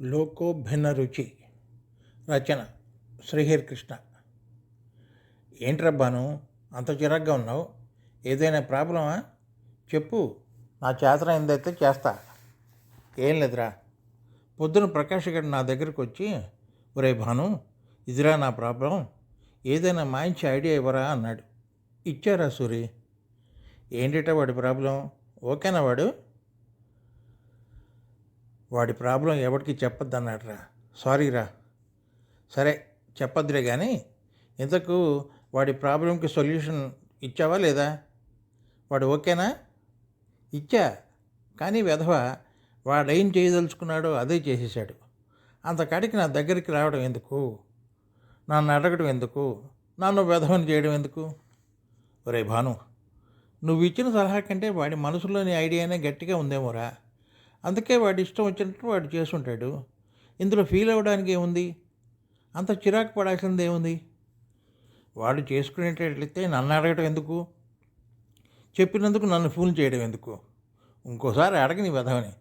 Loco భిన్న రుచి రచన శ్రీహరి కృష్ణ ఏంట్రబ్బాను అంత చిరాగ్గా ఉన్నావు? ఏదైనా ప్రాబ్లమా? చెప్పు. నా చేతనైందైతే చేస్తా. ఏం లేదురా. పొద్దున ప్రకాష్ గారు నా దగ్గరికి వచ్చి ఒరే భాను ఇదిరా నా ప్రాబ్లం. ఏదైనా మాయించి ఐడియా ఇవ్వరా? అన్నాడు. ఇచ్చారా సూరి? ఏంటిట వాడి ప్రాబ్లం? ఓకేనా వాడు? వాడి ప్రాబ్లం ఎవరికి చెప్పొద్దు సారీ సారీరా సరే చెప్పొద్దులే కానీ ఇంతకు వాడి ప్రాబ్లంకి సొల్యూషన్ ఇచ్చావా లేదా? వాడు ఓకేనా? ఇచ్చా. కానీ వెధవ వాడేం చేయదలుచుకున్నాడో అదే చేసేసాడు అంతకాడికి నా దగ్గరికి రావడం ఎందుకు? నన్ను అడగడం ఎందుకు? నన్ను వెధవని చేయడం ఎందుకు? ఒరే భాను నువ్వు ఇచ్చిన సలహా కంటే వాడి మనసులోని ఐడియానే గట్టిగా ఉందేమోరా? అందుకే వాడి ఇష్టం వచ్చినట్టు వాడు చేసుంటాడు. ఇందులో ఫీల్ అవ్వడానికి ఏముంది? అంత చిరాకు పడాల్సింది ఏముంది? వాడు చేసుకునేటట్లయితే నన్ను అడగటం ఎందుకు? చెప్పినందుకు నన్ను ఫోన్ చేయడం ఎందుకు? ఇంకోసారి అడగని వెధవని.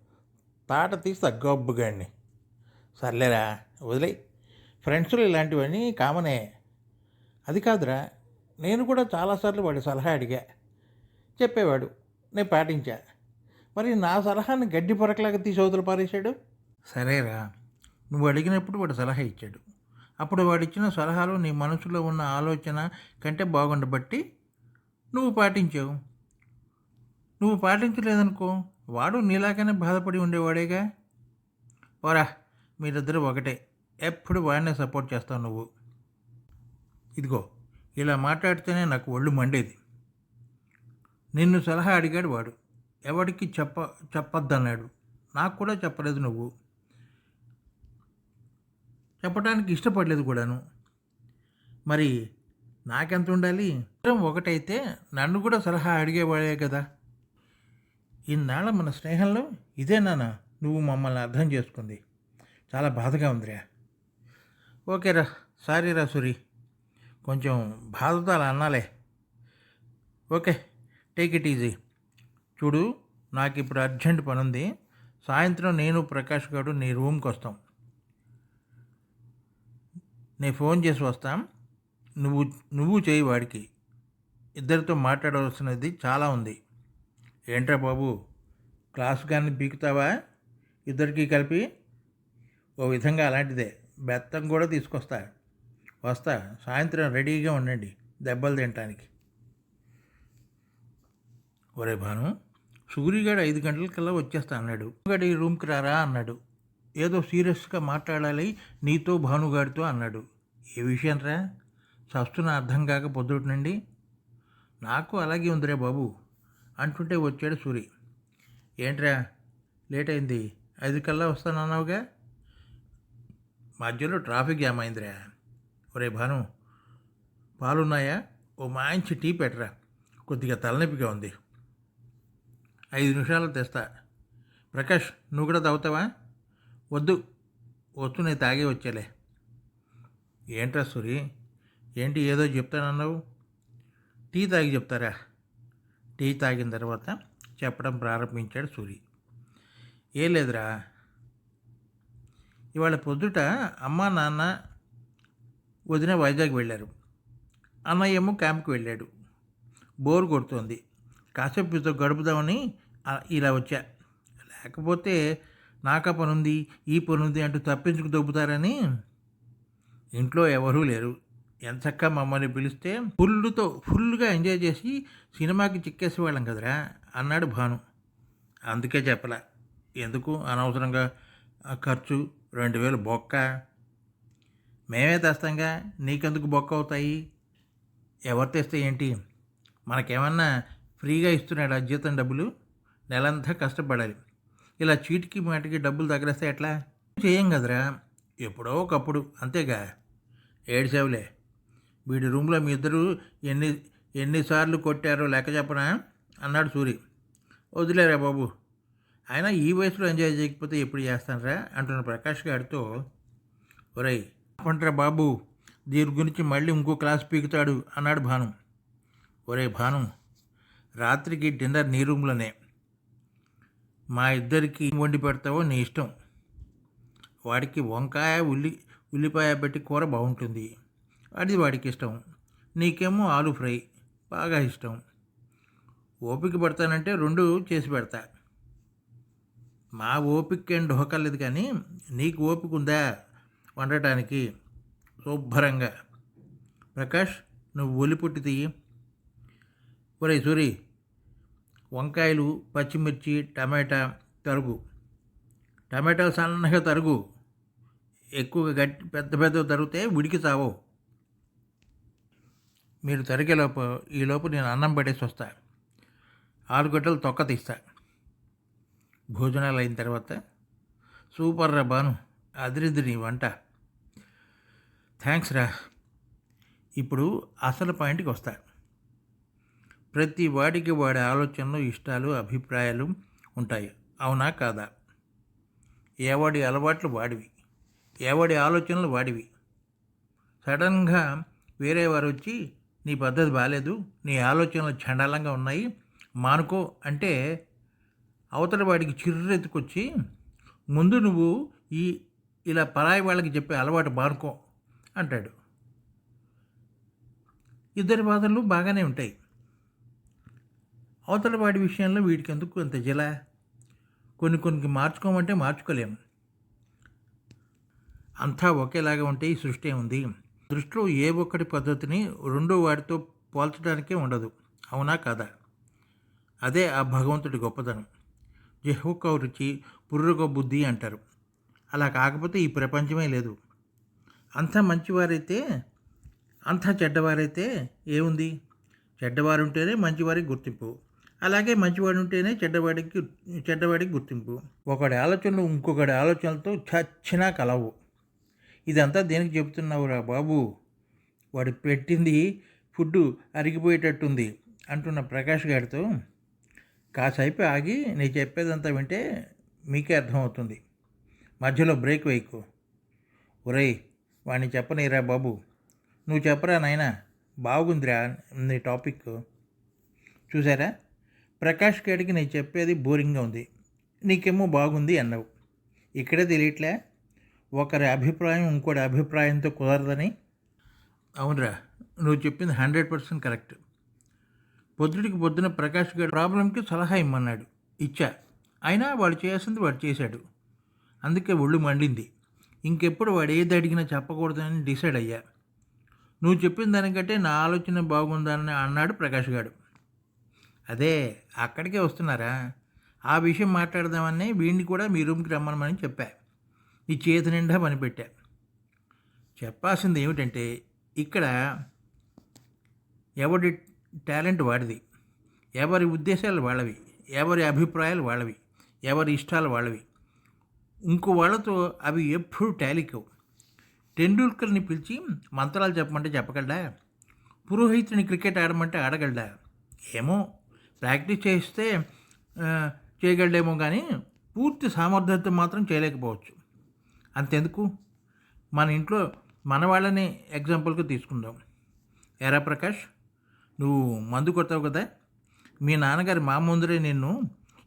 తాట తీసి తగ్గబ్బుగాడిని సర్లేరా వదిలే. ఫ్రెండ్స్లు ఇలాంటివన్నీ కామనే అది కాదురా నేను కూడా చాలాసార్లు వాడి సలహా అడిగా. చెప్పేవాడు నేను పాటించా. మరి నా సలహాని గడ్డి పొరకలాగా తీసి అవతల పారేశాడు? సరేరా. నువ్వు అడిగినప్పుడు వాడు సలహా ఇచ్చాడు. అప్పుడు వాడిచ్చిన సలహాలు నీ మనసులో ఉన్న ఆలోచన కంటే బాగుండబట్టి నువ్వు పాటించావు. నువ్వు పాటించలేదనుకో వాడు నీలాగానే బాధపడి ఉండేవాడేగా? ఓరా మీరిద్దరూ ఒకటే. ఎప్పుడు వాడినే సపోర్ట్ చేస్తావు నువ్వు. ఇదిగో ఇలా మాట్లాడితేనే నాకు ఒళ్ళు మండేది. నిన్ను సలహా అడిగాడు వాడు. ఎవరికి చెప్ప చెప్పొద్దన్నాడు. నాకు కూడా చెప్పలేదు నువ్వు. చెప్పడానికి ఇష్టపడలేదు కూడాను. మరి నాకెంత ఉండాలి? ఒకటైతే నన్ను కూడా సలహా అడిగేవాడే కదా. ఇన్నాళ్ళ మన స్నేహంలో ఇదేనా నువ్వు మమ్మల్ని అర్థం చేసుకుంది. చాలా బాధగా ఉందిరా. ఓకేరా సారీ రా సురి. కొంచెం బాధతో అలా అన్నాలే. ఓకే టేక్ ఇట్ ఈజీ చూడు నాకు ఇప్పుడు అర్జెంట్ పని ఉంది సాయంత్రం నేను ప్రకాష్ గారు నీ రూమ్కి వస్తాం నేను ఫోన్ చేసి వస్తాం. నువ్వు నువ్వు చేయి వాడికి. ఇద్దరితో మాట్లాడవలసినది చాలా ఉంది. ఏంట్రా బాబు క్లాస్ కానీ బీకుతావా ఇద్దరికి కలిపి ఓ విధంగా అలాంటిదే. బెత్తం కూడా తీసుకొస్తా. వస్తా సాయంత్రం రెడీగా ఉండండి దెబ్బలు తినటానికి. ఒరే భాను సూరిగాడు ఐదు గంటలకల్లా వచ్చేస్తా అన్నాడు. గడి రూమ్కి రారా? అన్నాడు. ఏదో సీరియస్గా మాట్లాడాలి నీతో భానుగాడితో అన్నాడు. ఏ విషయం రా చస్తున్న అర్థం కాక పొద్దుటనండి? నాకు అలాగే ఉందిరే బాబు అంటుంటే వచ్చాడు సూరి. ఏంట్రా లేట్ అయింది ఐదు కల్లా వస్తానన్నావుగా? మధ్యలో ట్రాఫిక్ జామ్ అయిందిరా. ఒరే భాను పాలున్నాయా? ఓ మంచి టీ పెట్టరా కొద్దిగా తలనొప్పిగా ఉంది. ఐదు నిమిషాలు తెస్తా. ప్రకాష్ నువ్వు కూడా తాగుతావా? వద్దు. వస్తు నేను తాగే వచ్చేలే. ఏంట్రా సూరి? ఏంటి ఏదో చెప్తానన్నావు? టీ తాగి చెప్తారా? టీ తాగిన తర్వాత చెప్పడం ప్రారంభించాడు సూరి. ఏ లేదురా. ఇవాళ పొద్దుట అమ్మ నాన్న వదిన వైజాగ్ వెళ్ళారు. అన్నయ్యేమో క్యాంప్కి వెళ్ళాడు. బోర్ కొడుతోంది. కాసేపు మీతో గడుపుదామని ఇలా వచ్చా. లేకపోతే నాక పనుంది ఈ పనుంది అంటూ తప్పించుకు దొబ్బుతారని ఇంట్లో ఎవరూ లేరు. ఎంచక్క మమ్మల్ని పిలిస్తే ఫుల్తో ఫుల్గా ఎంజాయ్ చేసి సినిమాకి చిక్కేసేవాళ్ళం కదరా అన్నాడు భాను. అందుకే చెప్పలే ఎందుకు అనవసరంగా ఖర్చు రెండు వేలు బొక్క? మేమే తెస్తాంగా నీకెందుకు బొక్క అవుతాయి? ఎవరు తెస్తే ఏంటి? మనకేమన్నా ఫ్రీగా ఇస్తున్నాడు జీతం డబ్బులు? నెలంతా కష్టపడాలి. ఇలా చీటికి మాటికి డబ్బులు తగిలేస్తే ఎట్లా? చేయం కదరా. ఎప్పుడో ఒకప్పుడు అంతేగా. ఏడ్చేవులే. వీడి రూమ్లో మీ ఇద్దరు ఎన్ని ఎన్నిసార్లు కొట్టారో లెక్క చెప్పనా? అన్నాడు సూరి. వదిలేరా బాబు. అయినా ఈ వయసులో ఎంజాయ్ చేయకపోతే ఎప్పుడు చేస్తానరా? అంటున్న ప్రకాష్ గారితో ఒరేయ్ పంటరా బాబు. దీని గురించి మళ్ళీ ఇంకో క్లాస్ పీకుతాడు అన్నాడు భాను. ఒరే భాను రాత్రికి డిన్నర్ నీ రూమ్లోనే. మా ఇద్దరికి వండి పెడతావో నీ ఇష్టం. వాడికి వంకాయ ఉల్లి ఉల్లిపాయ పెట్టి కూర బాగుంటుంది. అది వాడికి ఇష్టం. నీకేమో ఆలు ఫ్రై బాగా ఇష్టం. ఓపిక పడతానంటే రెండు చేసి పెడతా. మా ఓపిక ఏం ఢోకలేదు కానీ నీకు ఓపిక ఉందా వండటానికి? శుభ్రంగా. ప్రకాష్ నువ్వు ఒలి పుట్టి తీయి. ఒరే సూరి వంకాయలు పచ్చిమిర్చి టమాటా తరుగు. టమాటాలు సన్నగా తరుగు. ఎక్కువగా గట్టి పెద్ద పెద్ద తరిగితే ఉడికి చావు. మీరు తరిగేలోపు ఈలోపు నేను అన్నం పడేసి వస్తా. ఆరు గంటలు తొక్క తీస్తా. భోజనాలు అయిన తర్వాత సూపర్ రా బాను అదిరిద్ది నీ వంట. థ్యాంక్స్ రా. ఇప్పుడు అసలు పాయింట్కి వస్తాను ప్రతి వాడికి వాడి ఆలోచనలు ఇష్టాలు అభిప్రాయాలు ఉంటాయి. అవునా కాదా? ఏవాడి అలవాట్లు వాడివి? ఏవాడి ఆలోచనలు వాడివి? సడన్గా వేరే వారు వచ్చి నీ పద్ధతి బాగాలేదు నీ ఆలోచనలు చండాలంగా ఉన్నాయి మానుకో అంటే అవతల వాడికి చిర్రెత్తుకొచ్చి ముందు నువ్వు ఈ ఇలా పరాయి వాళ్ళకి చెప్పే అలవాటు మానుకో అంటాడు. ఇద్దరి బాధలు బాగానే ఉంటాయి. అవతల వాడి విషయంలో వీడికి ఎందుకు అంత జల? కొన్ని కొన్ని మార్చుకోమంటే మార్చుకోలేము అంతా ఒకేలాగా ఉంటే ఈ సృష్టి ఉంది దృష్టిలో ఏ ఒక్కటి పద్ధతిని రెండో వాడితో పోల్చడానికే ఉండదు. అవునా కాదా? అదే ఆ భగవంతుడి గొప్పతనం. జహొక్క రుచి పుర్రుగ బుద్ధి అంటారు. అలా కాకపోతే ఈ ప్రపంచమే లేదు. అంత మంచివారైతే అంత చెడ్డవారైతే ఏముంది? చెడ్డవారు ఉంటేనే మంచివారికి గుర్తింపు. అలాగే మంచివాడు ఉంటేనే చెడ్డవాడికి చెడ్డవాడికి గుర్తింపు. ఒకడి ఆలోచనలు ఇంకొకడి ఆలోచనలతో చచ్చినా కలవు. ఇదంతా దేనికి చెప్తున్నావురా బాబు? వాడు పెట్టింది ఫుడ్ అరిగిపోయేటట్టుంది అంటున్న ప్రకాష్ గారితో. కాసేపు ఆగి నీ చెప్పేదంతా వింటే మీకే అర్థమవుతుంది. మధ్యలో బ్రేక్ వేయకు. ఒరే వాడిని చెప్పనీరా బాబు. నువ్వు చెప్పరా నాయనా? బాగుందిరా నీ టాపిక్. చూసారా? ప్రకాష్ గడికి నేను చెప్పేది బోరింగ్గా ఉంది. నీకేమో బాగుంది అన్నావు. ఇక్కడే తెలియట్లే. ఒకరి అభిప్రాయం ఇంకోటి అభిప్రాయంతో కుదరదని. అవునరా నువ్వు చెప్పింది హండ్రెడ్ పర్సెంట్ కరెక్ట్. పొద్దుడికి పొద్దున ప్రకాష్ గారి ప్రాబ్లంకి సలహా ఇమ్మన్నాడు. ఇచ్చా. అయినా వాడు చేయాల్సింది వాడు చేశాడు. అందుకే ఒళ్ళు మండింది. ఇంకెప్పుడు వాడు ఏది అడిగినా చెప్పకూడదని డిసైడ్ అయ్యా. నువ్వు చెప్పిన దానికంటే నా ఆలోచన బాగుందని అన్నాడు ప్రకాష్ గారు. అదే అక్కడికే వస్తున్నారా? ఆ విషయం మాట్లాడదామని వీడిని కూడా మీ రూమ్కి రమ్మనమని చెప్పా. నీ చేతి నిండా పనిపెట్టా. చెప్పాల్సింది ఏమిటంటే ఇక్కడ ఎవరి టాలెంట్ వాడిది? ఎవరి ఉద్దేశాలు వాళ్ళవి? ఎవరి అభిప్రాయాలు వాళ్ళవి? ఎవరి ఇష్టాలు వాళ్ళవి? ఇంకో వాళ్ళతో అవి ఎప్పుడు టాలికవు టెండూల్కర్ని పిలిచి మంత్రాలు చెప్పమంటే చెప్పగలడా? పురోహితుని క్రికెట్ ఆడమంటే ఆడగలడా? ఏమో ప్రాక్టీస్ చేస్తే చేయగలడేమో కానీ పూర్తి సామర్థ్యంతో మాత్రం చేయలేకపోవచ్చు. అంతెందుకు? మన ఇంట్లో మన వాళ్ళని ఎగ్జాంపుల్గా తీసుకుందాం. ఎరా ప్రకాష్ నువ్వు మందు కొడతావు కదా? మీ నాన్నగారి మా ముందరే నిన్ను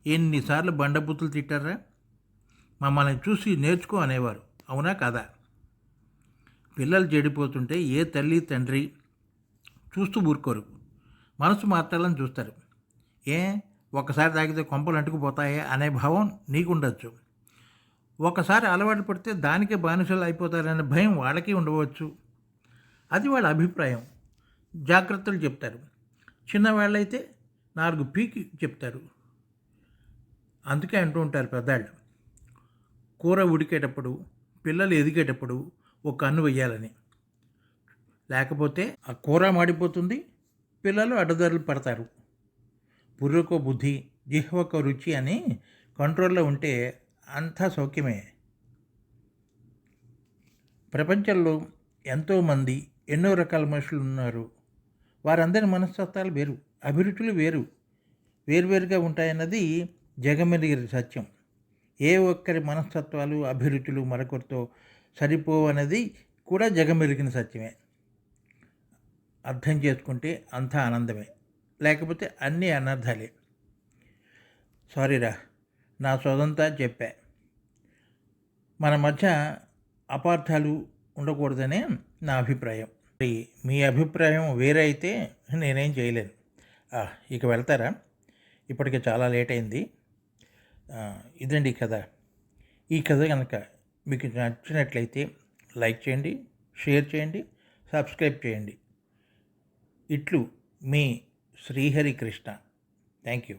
ఎన్నిసార్లు బండబుద్ధులు తిట్టారా? మమ్మల్ని చూసి నేర్చుకో అనేవారు. అవునా కదా? పిల్లలు చెడిపోతుంటే ఏ తల్లి తండ్రి చూస్తూ ఊరుకోరు. మనసు మార్చాలని చూస్తారు. ఏ? ఒకసారి తాగితే కొంపలు అంటుకుపోతాయే అనే భావం నీకుండొచ్చు. ఒకసారి అలవాటు పడితే దానికే బానిసలు అయిపోతారనే భయం వాళ్ళకి ఉండవచ్చు. అది వాళ్ళ అభిప్రాయం. జాగ్రత్తలు చెప్తారు. చిన్నవాళ్ళైతే నాలుగు పీకి చెప్తారు. అందుకే అంటూ ఉంటారు పెద్దాళ్ళు. కూర ఉడికేటప్పుడు పిల్లలు ఎదిగేటప్పుడు ఒక కన్ను వెయ్యాలని. లేకపోతే ఆ కూర మాడిపోతుంది పిల్లలు అడ్డదారులు పడతారు. పుర్రకో బుద్ధి జిహ్వకో రుచి అని కంట్రోల్లో ఉంటే అంతా సౌఖ్యమే. ప్రపంచంలో ఎంతోమంది ఎన్నో రకాల మనుషులు ఉన్నారు. వారందరి మనస్తత్వాలు వేరు అభిరుచులు వేరు వేరువేరుగా ఉంటాయన్నది జగమెరిగిన సత్యం. ఏ ఒక్కరి మనస్తత్వాలు అభిరుచులు మరొకరితో సరిపోవన్నది కూడా జగమెరిగిన సత్యమే. అర్థం చేసుకుంటే అంతా ఆనందమే. లేకపోతే అన్నీ అనర్థాలే సారీరా నా స్వతంతా చెప్పా. మన మధ్య అపార్థాలు ఉండకూడదనే నా అభిప్రాయం. మరి మీ అభిప్రాయం వేరే అయితే నేనేం చేయలేను. ఇక వెళ్తారా? ఇప్పటికే చాలా లేట్ అయింది. ఇదండి ఈ కథ. ఈ కథ కనుక మీకు నచ్చినట్లయితే లైక్ చేయండి షేర్ చేయండి సబ్స్క్రైబ్ చేయండి. ఇట్లు మీ శ్రీహరి కృష్ణ థ్యాంక్ యూ